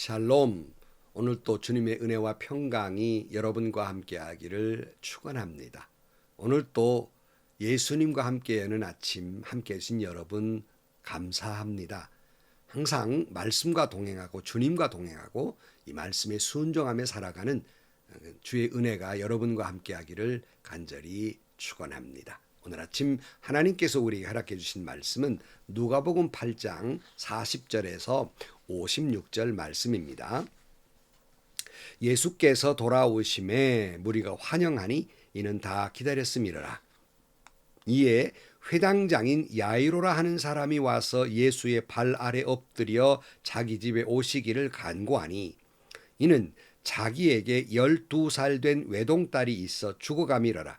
샬롬. 오늘 또 주님의 은혜와 평강이 여러분과 함께 하기를 축원합니다. 오늘 또 예수님과 함께 여는 아침 함께 해주신 여러분 감사합니다. 항상 말씀과 동행하고 주님과 동행하고 이 말씀에 순종하며 살아가는 주의 은혜가 여러분과 함께 하기를 간절히 축원합니다. 오늘 아침 하나님께서 우리에게 허락해 주신 말씀은 누가복음 8장 40절에서 56절 말씀입니다. 예수께서 돌아오심에 무리가 환영하니 이는 다 기다렸음이라. 이에 회당장인 야이로라 하는 사람이 와서 예수의 발 아래 엎드려 자기 집에 오시기를 간구하니 이는 자기에게 열두 살 된 외동딸이 있어 죽어가미러라.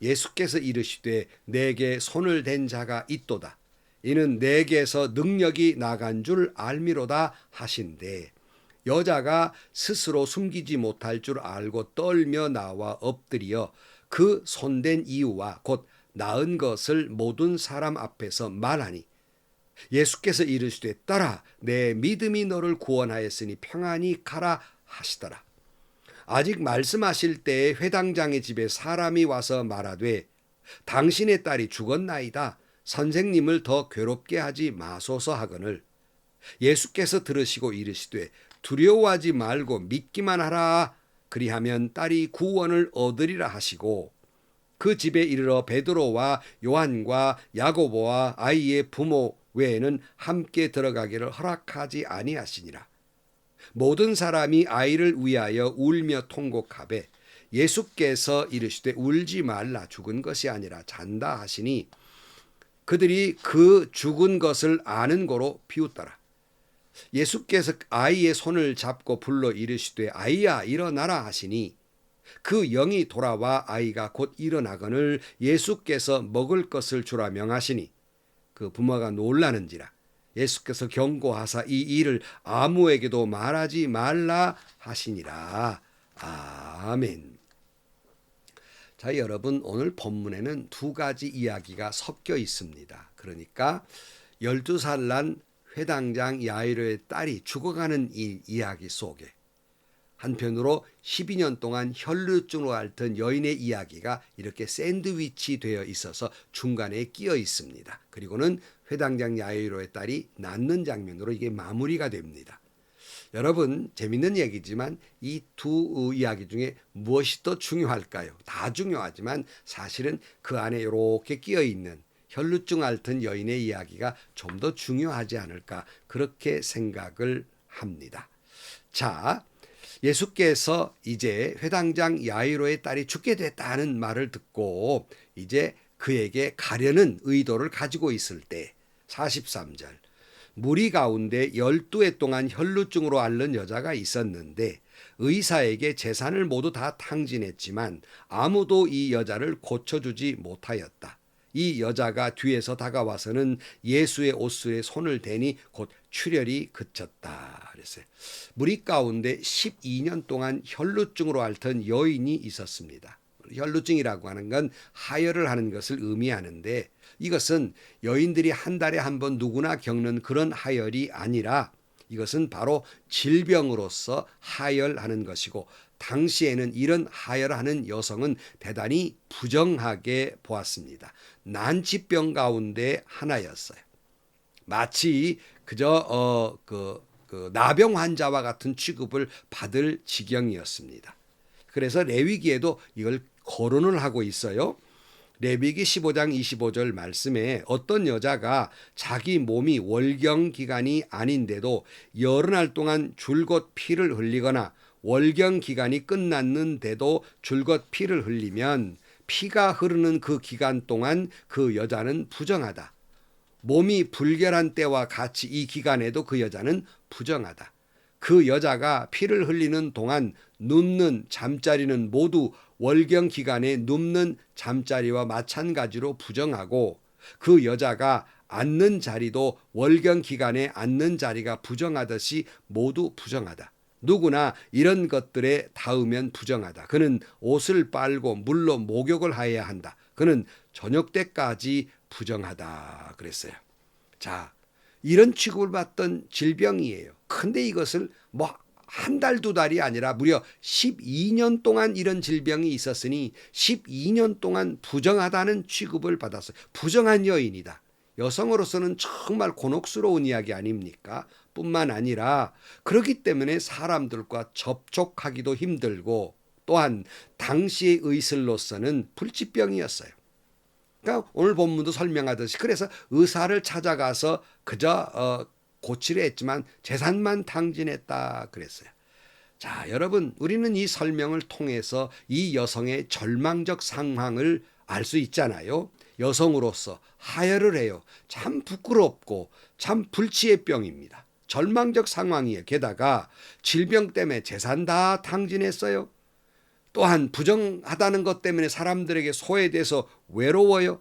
예수께서 이르시되 내게 손을 댄 자가 있도다. 이는 내게서 능력이 나간 줄 알미로다 하신대. 여자가 스스로 숨기지 못할 줄 알고 떨며 나와 엎드려 그 손댄 이유와 곧 나은 것을 모든 사람 앞에서 말하니 예수께서 이르시되 따라 내 믿음이 너를 구원하였으니 평안히 가라 하시더라. 아직 말씀하실 때에 회당장의 집에 사람이 와서 말하되 당신의 딸이 죽었나이다. 선생님을 더 괴롭게 하지 마소서 하거늘 예수께서 들으시고 이르시되 두려워하지 말고 믿기만 하라. 그리하면 딸이 구원을 얻으리라 하시고 그 집에 이르러 베드로와 요한과 야고보와 아이의 부모 외에는 함께 들어가기를 허락하지 아니하시니라. 모든 사람이 아이를 위하여 울며 통곡하되 예수께서 이르시되 울지 말라 죽은 것이 아니라 잔다 하시니 그들이 그 죽은 것을 아는 거로 비웃더라. 예수께서 아이의 손을 잡고 불러 이르시되 아이야 일어나라 하시니 그 영이 돌아와 아이가 곧 일어나거늘 예수께서 먹을 것을 주라 명하시니 그 부모가 놀라는지라 예수께서 경고하사 이 일을 아무에게도 말하지 말라 하시니라 아멘. 자 여러분 오늘 본문에는 두 가지 이야기가 섞여 있습니다. 그러니까 12살 난 회당장 야이로의 딸이 죽어가는 이 이야기 속에 한편으로 12년 동안 혈루증으로 앓던 여인의 이야기가 이렇게 샌드위치 되어 있어서 중간에 끼어 있습니다. 그리고는 회당장 야이로의 딸이 낳는 장면으로 이게 마무리가 됩니다. 여러분 재밌는 얘기지만 이 두 이야기 중에 무엇이 더 중요할까요? 다 중요하지만 사실은 그 안에 이렇게 끼어 있는 혈루증 앓던 여인의 이야기가 좀 더 중요하지 않을까 그렇게 생각을 합니다. 자, 예수께서 이제 회당장 야이로의 딸이 죽게 됐다는 말을 듣고 이제 그에게 가려는 의도를 가지고 있을 때 43절 무리 가운데 12해 동안 혈루증으로 앓는 여자가 있었는데 의사에게 재산을 모두 다 탕진했지만 아무도 이 여자를 고쳐주지 못하였다. 이 여자가 뒤에서 다가와서는 예수의 옷술에 손을 대니 곧 출혈이 그쳤다. 그랬어요. 무리 가운데 12년 동안 혈루증으로 앓던 여인이 있었습니다. 혈루증이라고 하는 건 하혈을 하는 것을 의미하는데 이것은 여인들이 한 달에 한 번 누구나 겪는 그런 하혈이 아니라 이것은 바로 질병으로서 하혈하는 것이고 당시에는 이런 하혈하는 여성은 대단히 부정하게 보았습니다. 난치병 가운데 하나였어요. 마치 그저 어 그 그 나병 환자와 같은 취급을 받을 지경이었습니다. 그래서 레위기에도 이걸 거론을 하고 있어요. 레위기 15장 25절 말씀에 어떤 여자가 자기 몸이 월경 기간이 아닌데도 여러 날 동안 줄곧 피를 흘리거나 월경 기간이 끝났는데도 줄곧 피를 흘리면 피가 흐르는 그 기간 동안 그 여자는 부정하다. 몸이 불결한 때와 같이 이 기간에도 그 여자는 부정하다. 그 여자가 피를 흘리는 동안 눕는 잠자리는 모두 월경 기간에 눕는 잠자리와 마찬가지로 부정하고 그 여자가 앉는 자리도 월경 기간에 앉는 자리가 부정하듯이 모두 부정하다. 누구나 이런 것들에 닿으면 부정하다. 그는 옷을 빨고 물로 목욕을 하여야 한다. 그는 저녁 때까지 부정하다. 그랬어요. 자, 이런 취급을 받던 질병이에요. 근데 이것을 뭐 한 달, 두 달이 아니라 무려 12년 동안 이런 질병이 있었으니 12년 동안 부정하다는 취급을 받았어요. 부정한 여인이다. 여성으로서는 정말 곤혹스러운 이야기 아닙니까? 뿐만 아니라 그렇기 때문에 사람들과 접촉하기도 힘들고 또한 당시의 의술로서는 불치병이었어요. 그러니까 오늘 본문도 설명하듯이 그래서 의사를 찾아가서 그저 어, 고치려 했지만 재산만 탕진했다 그랬어요. 자, 여러분, 우리는 이 설명을 통해서 이 여성의 절망적 상황을 알 수 있잖아요. 여성으로서 하혈을 해요. 참 부끄럽고 참 불치의 병입니다. 절망적 상황이에요. 게다가 질병 때문에 재산 다 탕진했어요. 또한 부정하다는 것 때문에 사람들에게 소외돼서 외로워요.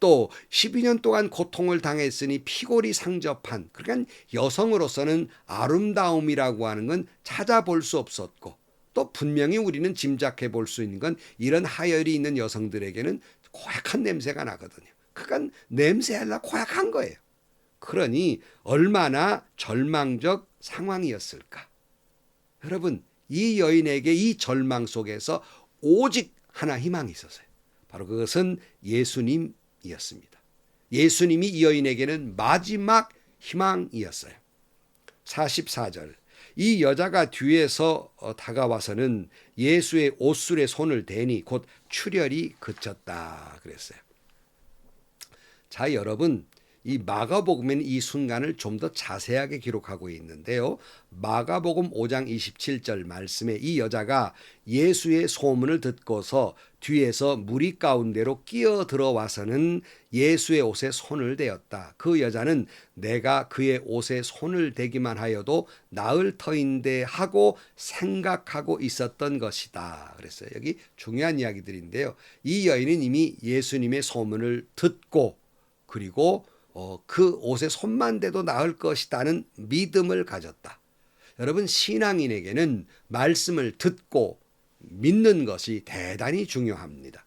또 12년 동안 고통을 당했으니 피골이 상접한 그러니까 여성으로서는 아름다움이라고 하는 건 찾아볼 수 없었고 또 분명히 우리는 짐작해 볼 수 있는 건 이런 하열이 있는 여성들에게는 고약한 냄새가 나거든요. 그러니까 냄새하려 고약한 거예요. 그러니 얼마나 절망적 상황이었을까. 여러분 이 여인에게 이 절망 속에서 오직 하나 희망이 있었어요. 바로 그것은 예수님 이었습니다. 예수님이 이 여인에게는 마지막 희망이었어요. 44절. 이 여자가 뒤에서 어, 다가와서는 예수의 옷술에 손을 대니 곧 출혈이 그쳤다 그랬어요. 자, 여러분, 이 마가복음에는 이 순간을 좀 더 자세하게 기록하고 있는데요. 마가복음 5장 27절 말씀에 이 여자가 예수의 소문을 듣고서 뒤에서 무리 가운데로 끼어 들어와서는 예수의 옷에 손을 대었다. 그 여자는 내가 그의 옷에 손을 대기만 하여도 나을 터인데 하고 생각하고 있었던 것이다. 그랬어요. 여기 중요한 이야기들인데요. 이 여인은 이미 예수님의 소문을 듣고 그리고 어, 그 옷에 손만 대도 나을 것이다는 믿음을 가졌다. 여러분 신앙인에게는 말씀을 듣고 믿는 것이 대단히 중요합니다.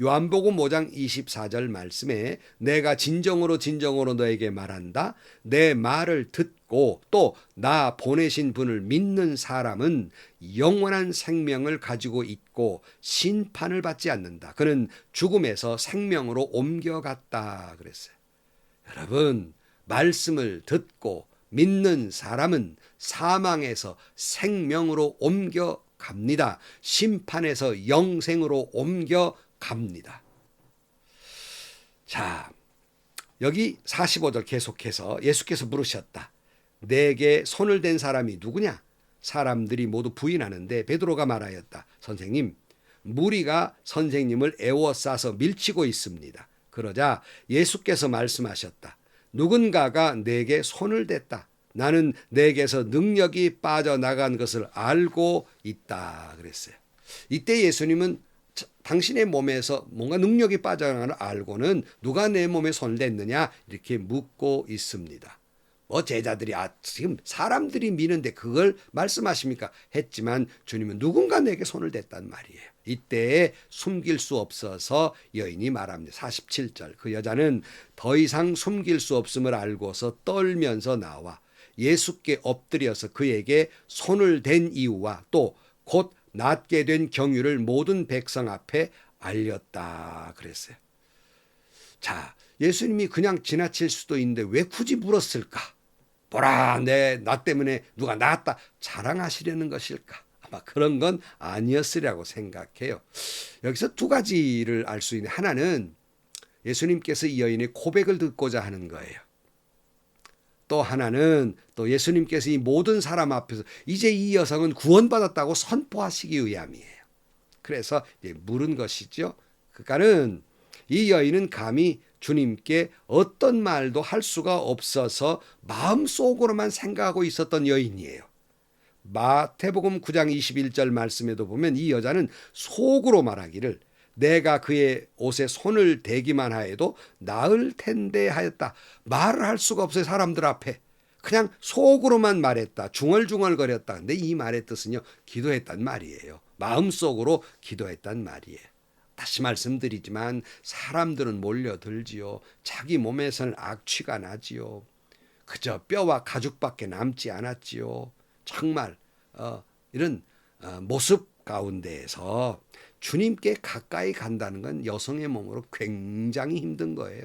요한복음 5장 24절 말씀에 내가 진정으로 진정으로 너에게 말한다. 내 말을 듣고 또 나 보내신 분을 믿는 사람은 영원한 생명을 가지고 있고 심판을 받지 않는다. 그는 죽음에서 생명으로 옮겨갔다 그랬어요. 여러분, 말씀을 듣고 믿는 사람은 사망에서 생명으로 옮겨 갑니다. 심판에서 영생으로 옮겨 갑니다. 자, 여기 45절 계속해서 예수께서 물으셨다. 내게 손을 댄 사람이 누구냐? 사람들이 모두 부인하는데 베드로가 말하였다. 선생님, 무리가 선생님을 애워싸서 밀치고 있습니다. 그러자 예수께서 말씀하셨다. 누군가가 내게 손을 댔다. 나는 내게서 능력이 빠져나간 것을 알고 있다. 그랬어요. 이때 예수님은 당신의 몸에서 뭔가 능력이 빠져나가는 걸 알고는 누가 내 몸에 손을 댔느냐 이렇게 묻고 있습니다. 뭐 제자들이 아 지금 사람들이 미는데 그걸 말씀하십니까? 했지만 주님은 누군가 내게 손을 댔단 말이에요. 이때 숨길 수 없어서 여인이 말합니다. 47절. 그 여자는 더 이상 숨길 수 없음을 알고서 떨면서 나와 예수께 엎드려서 그에게 손을 댄 이유와 또 곧 낫게 된 경유를 모든 백성 앞에 알렸다 그랬어요. 자, 예수님이 그냥 지나칠 수도 있는데 왜 굳이 물었을까? 보라, 내 나 때문에 누가 나았다 자랑하시려는 것일까? 아마 그런 건 아니었으리라고 생각해요. 여기서 두 가지를 알 수 있는 하나는 예수님께서 이 여인의 고백을 듣고자 하는 거예요. 또 하나는 또 예수님께서 이 모든 사람 앞에서 이제 이 여성은 구원받았다고 선포하시기 위함이에요. 그래서 물은 것이죠. 그러니까는 이 여인은 감히 주님께 어떤 말도 할 수가 없어서 마음속으로만 생각하고 있었던 여인이에요. 마태복음 9장 21절 말씀에도 보면 이 여자는 속으로 말하기를 내가 그의 옷에 손을 대기만 하여도 나을 텐데 하였다. 말을 할 수가 없어요. 사람들 앞에. 그냥 속으로만 말했다. 중얼중얼거렸다. 근데 이 말의 뜻은요. 기도했단 말이에요. 마음속으로 기도했단 말이에요. 다시 말씀드리지만 사람들은 몰려들지요. 자기 몸에서는 악취가 나지요. 그저 뼈와 가죽밖에 남지 않았지요. 정말 어, 이런 어, 모습 가운데에서 주님께 가까이 간다는 건 여성의 몸으로 굉장히 힘든 거예요.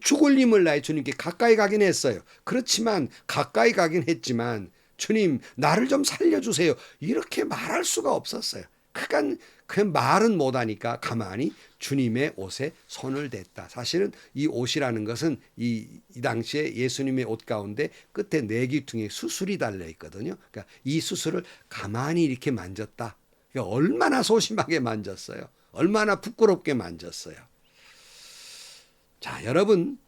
죽을 힘을 나의 주님께 가까이 가긴 했어요. 그렇지만 가까이 가긴 했지만 주님 나를 좀 살려주세요. 이렇게 말할 수가 없었어요. 그간 그 말은 못하니까 가만히 주님의 옷에 손을 댔다. 사실은 이 옷이라는 것은 이, 이 당시에 예수님의 옷 가운데 끝에 네 귀퉁이에 수술이 달려 있거든요. 그러니까 이 수술을 가만히 이렇게 만졌다. 그러니까 얼마나 소심하게 만졌어요. 얼마나 부끄럽게 만졌어요. 자, 여러분,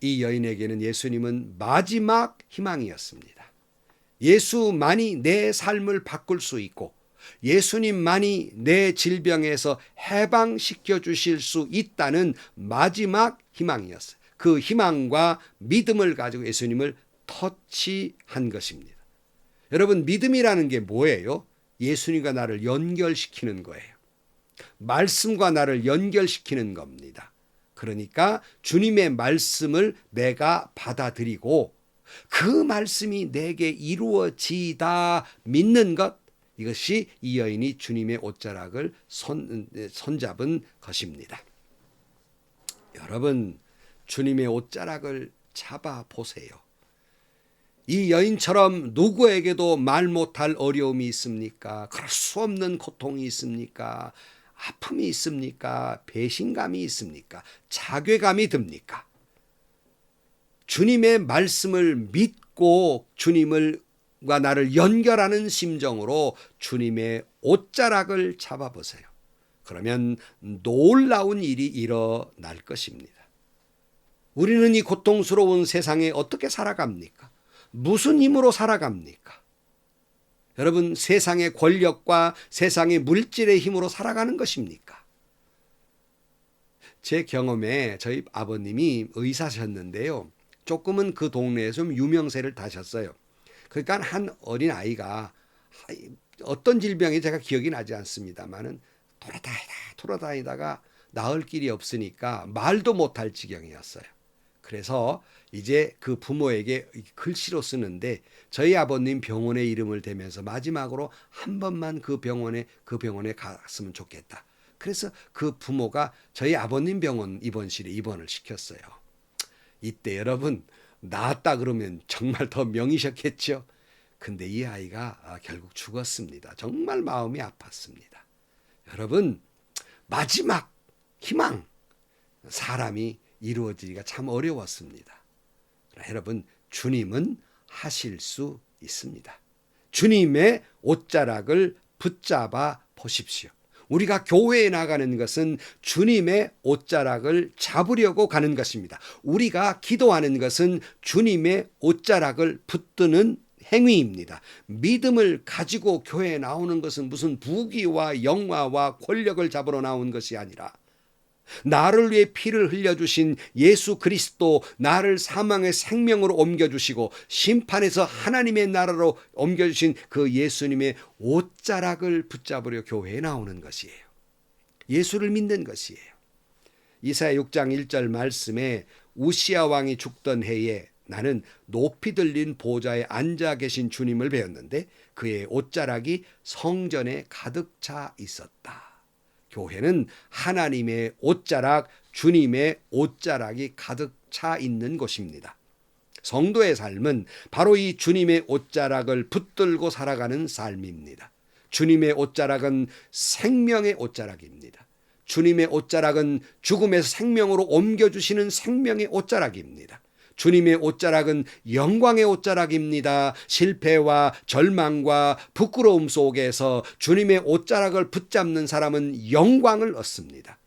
이 여인에게는 예수님은 마지막 희망이었습니다. 예수만이 내 삶을 바꿀 수 있고 예수님만이 내 질병에서 해방시켜 주실 수 있다는 마지막 희망이었어요. 그 희망과 믿음을 가지고 예수님을 터치한 것입니다. 여러분, 믿음이라는 게 뭐예요? 예수님과 나를 연결시키는 거예요. 말씀과 나를 연결시키는 겁니다. 그러니까 주님의 말씀을 내가 받아들이고 그 말씀이 내게 이루어지다 믿는 것 이것이 이 여인이 주님의 옷자락을 손, 손잡은 것입니다. 여러분 주님의 옷자락을 잡아 보세요. 이 여인처럼 누구에게도 말 못할 어려움이 있습니까? 그럴 수 없는 고통이 있습니까? 아픔이 있습니까? 배신감이 있습니까? 자괴감이 듭니까? 주님의 말씀을 믿고 주님을 과 나를 연결하는 심정으로 주님의 옷자락을 잡아보세요. 그러면 놀라운 일이 일어날 것입니다. 우리는 이 고통스러운 세상에 어떻게 살아갑니까? 무슨 힘으로 살아갑니까? 여러분 세상의 권력과 세상의 물질의 힘으로 살아가는 것입니까? 제 경험에 저희 아버님이 의사셨는데요. 조금은 그 동네에 좀 유명세를 타셨어요. 그러니까 한 어린 아이가 어떤 질병이 제가 기억이 나지 않습니다만은 돌아다니다 돌아다니다가 나을 길이 없으니까 말도 못할 지경이었어요. 그래서 이제 그 부모에게 글씨로 쓰는데 저희 아버님 병원의 이름을 대면서 마지막으로 한 번만 그 병원에 그 병원에 갔으면 좋겠다. 그래서 그 부모가 저희 아버님 병원 입원실에 입원을 시켰어요. 이때 여러분 나았다 그러면 정말 더 명이셨겠죠. 근데 이 아이가 아, 결국 죽었습니다. 정말 마음이 아팠습니다. 여러분 마지막 희망 사람이 이루어지기가 참 어려웠습니다. 여러분 주님은 하실 수 있습니다. 주님의 옷자락을 붙잡아 보십시오. 우리가 교회에 나가는 것은 주님의 옷자락을 잡으려고 가는 것입니다. 우리가 기도하는 것은 주님의 옷자락을 붙드는 행위입니다. 믿음을 가지고 교회에 나오는 것은 무슨 부귀와 영화와 권력을 잡으러 나온 것이 아니라 나를 위해 피를 흘려주신 예수 그리스도 나를 사망의 생명으로 옮겨주시고 심판에서 하나님의 나라로 옮겨주신 그 예수님의 옷자락을 붙잡으려 교회에 나오는 것이에요. 예수를 믿는 것이에요. 이사야 6장 1절 말씀에 우시아 왕이 죽던 해에 나는 높이 들린 보좌에 앉아 계신 주님을 배웠는데 그의 옷자락이 성전에 가득 차 있었다. 교회는 하나님의 옷자락, 주님의 옷자락이 가득 차 있는 곳입니다. 성도의 삶은 바로 이 주님의 옷자락을 붙들고 살아가는 삶입니다. 주님의 옷자락은 생명의 옷자락입니다. 주님의 옷자락은 죽음에서 생명으로 옮겨주시는 생명의 옷자락입니다. 주님의 옷자락은 영광의 옷자락입니다. 실패와 절망과 부끄러움 속에서 주님의 옷자락을 붙잡는 사람은 영광을 얻습니다.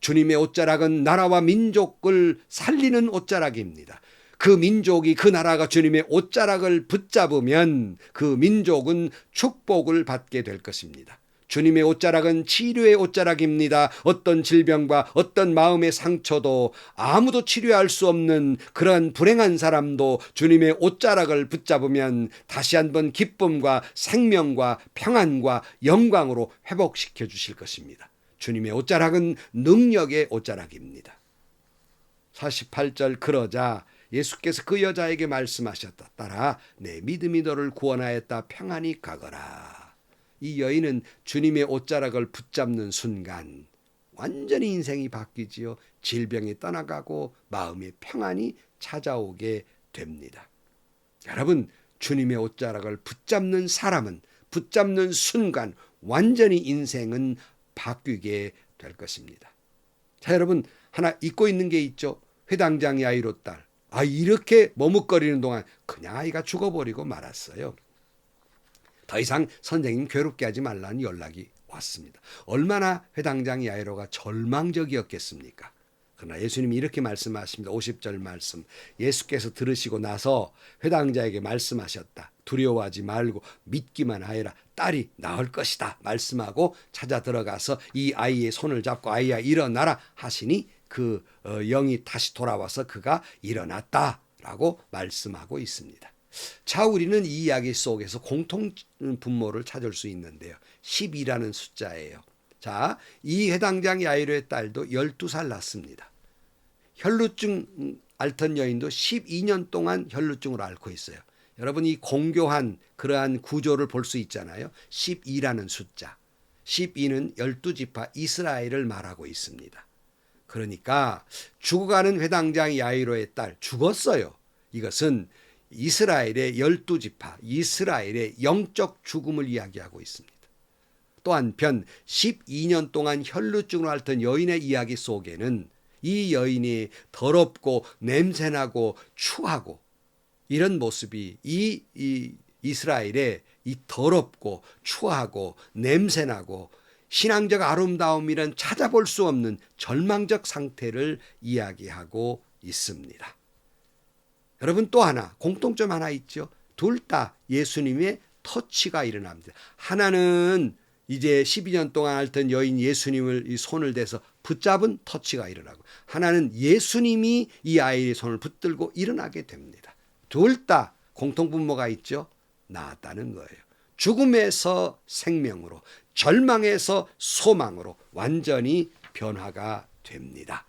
주님의 옷자락은 나라와 민족을 살리는 옷자락입니다. 그 민족이 그 나라가 주님의 옷자락을 붙잡으면 그 민족은 축복을 받게 될 것입니다. 주님의 옷자락은 치료의 옷자락입니다. 어떤 질병과 어떤 마음의 상처도 아무도 치료할 수 없는 그러한 불행한 사람도 주님의 옷자락을 붙잡으면 다시 한번 기쁨과 생명과 평안과 영광으로 회복시켜 주실 것입니다. 주님의 옷자락은 능력의 옷자락입니다. 48절 그러자 예수께서 그 여자에게 말씀하셨다. 따라 내 믿음이 너를 구원하였다. 평안히 가거라. 이 여인은 주님의 옷자락을 붙잡는 순간 완전히 인생이 바뀌지요. 질병이 떠나가고 마음의 평안이 찾아오게 됩니다. 여러분, 주님의 옷자락을 붙잡는 사람은 붙잡는 순간 완전히 인생은 바뀌게 될 것입니다. 자, 여러분, 하나 잊고 있는 게 있죠. 회당장 야이로 딸. 아, 이렇게 머뭇거리는 동안 그냥 아이가 죽어버리고 말았어요. 더 이상 선생님 괴롭게 하지 말라는 연락이 왔습니다. 얼마나 회당장 야이로가 절망적이었겠습니까? 그러나 예수님이 이렇게 말씀하십니다. 50절 말씀. 예수께서 들으시고 나서 회당자에게 말씀하셨다. 두려워하지 말고 믿기만 하여라. 딸이 나을 것이다. 말씀하고 찾아 들어가서 이 아이의 손을 잡고 아이야 일어나라 하시니 그 어, 영이 다시 돌아와서 그가 일어났다라고 말씀하고 있습니다. 자, 우리는 이 이야기 속에서 공통 분모를 찾을 수 있는데요. 10이라는 숫자예요. 자, 이 해당장 야이로의 딸도 12살 났습니다. 혈루증 앓던 여인도 12년 동안 혈루증을 앓고 있어요. 여러분 이 공교한 그러한 구조를 볼 수 있잖아요. 12라는 숫자. 12는 12지파 이스라엘을 말하고 있습니다. 그러니까 죽어가는 회당장 야이로의 딸 죽었어요. 이것은 이스라엘의 열두 지파, 이스라엘의 영적 죽음을 이야기하고 있습니다. 또 한편 12년 동안 혈루증을 앓던 여인의 이야기 속에는 이 여인이 더럽고 냄새나고 추하고 이런 모습이 이, 이 이스라엘의 이 더럽고 추하고 냄새나고 신앙적 아름다움이란 찾아볼 수 없는 절망적 상태를 이야기하고 있습니다. 여러분 또 하나 공통점 하나 있죠. 둘 다 예수님의 터치가 일어납니다. 하나는 이제 12년 동안 앓던 여인 예수님을 이 손을 대서 붙잡은 터치가 일어나고 하나는 예수님이 이 아이의 손을 붙들고 일어나게 됩니다. 둘 다 공통분모가 있죠. 나았다는 거예요. 죽음에서 생명으로 절망에서 소망으로 완전히 변화가 됩니다.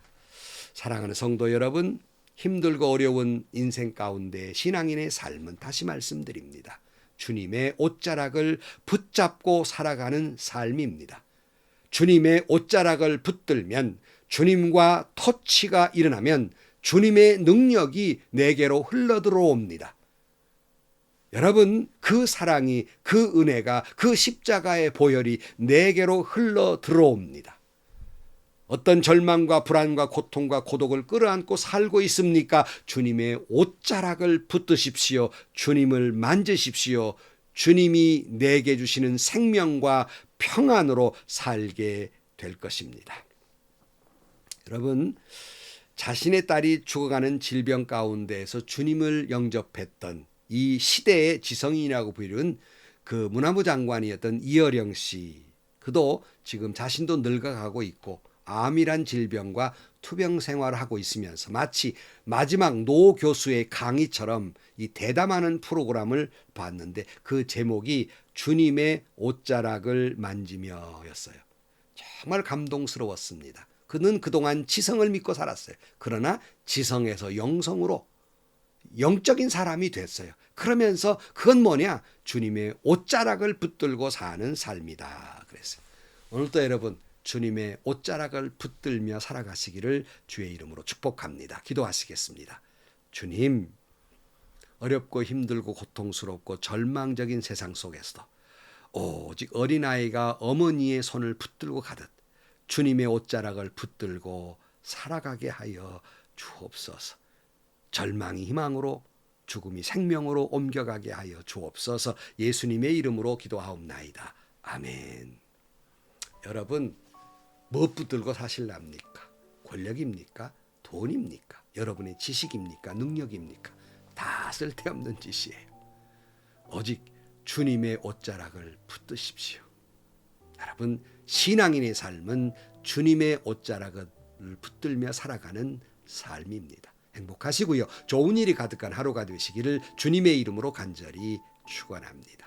사랑하는 성도 여러분, 힘들고 어려운 인생 가운데 신앙인의 삶은 다시 말씀드립니다. 주님의 옷자락을 붙잡고 살아가는 삶입니다. 주님의 옷자락을 붙들면 주님과 터치가 일어나면 주님의 능력이 내게로 흘러 들어옵니다. 여러분, 그 사랑이, 그 은혜가, 그 십자가의 보혈이 내게로 흘러 들어옵니다. 어떤 절망과 불안과 고통과 고독을 끌어안고 살고 있습니까? 주님의 옷자락을 붙드십시오. 주님을 만지십시오. 주님이 내게 주시는 생명과 평안으로 살게 될 것입니다. 여러분, 자신의 딸이 죽어가는 질병 가운데에서 주님을 영접했던 이 시대의 지성인이라고 부르는 그 문화부 장관이었던 이어령 씨. 그도 지금 자신도 늙어가고 있고 암이란 질병과 투병 생활을 하고 있으면서 마치 마지막 노 교수의 강의처럼 이 대담하는 프로그램을 봤는데 그 제목이 주님의 옷자락을 만지며였어요. 정말 감동스러웠습니다. 그는 그동안 지성을 믿고 살았어요. 그러나 지성에서 영성으로 영적인 사람이 됐어요. 그러면서 그건 뭐냐? 주님의 옷자락을 붙들고 사는 삶이다. 그랬어요. 오늘도 여러분 주님의 옷자락을 붙들며 살아가시기를 주의 이름으로 축복합니다. 기도하시겠습니다. 주님, 어렵고 힘들고 고통스럽고 절망적인 세상 속에서도 오직 어린아이가 어머니의 손을 붙들고 가듯 주님의 옷자락을 붙들고 살아가게 하여 주옵소서. 절망이 희망으로 죽음이 생명으로 옮겨가게 하여 주옵소서 예수님의 이름으로 기도하옵나이다. 아멘. 여러분, 무엇 붙들고 사실랍니까? 권력입니까? 돈입니까? 여러분의 지식입니까? 능력입니까? 다 쓸데없는 짓이에요. 오직 주님의 옷자락을 붙드십시오. 여러분 신앙인의 삶은 주님의 옷자락을 붙들며 살아가는 삶입니다. 행복하시고요. 좋은 일이 가득한 하루가 되시기를 주님의 이름으로 간절히 축원합니다.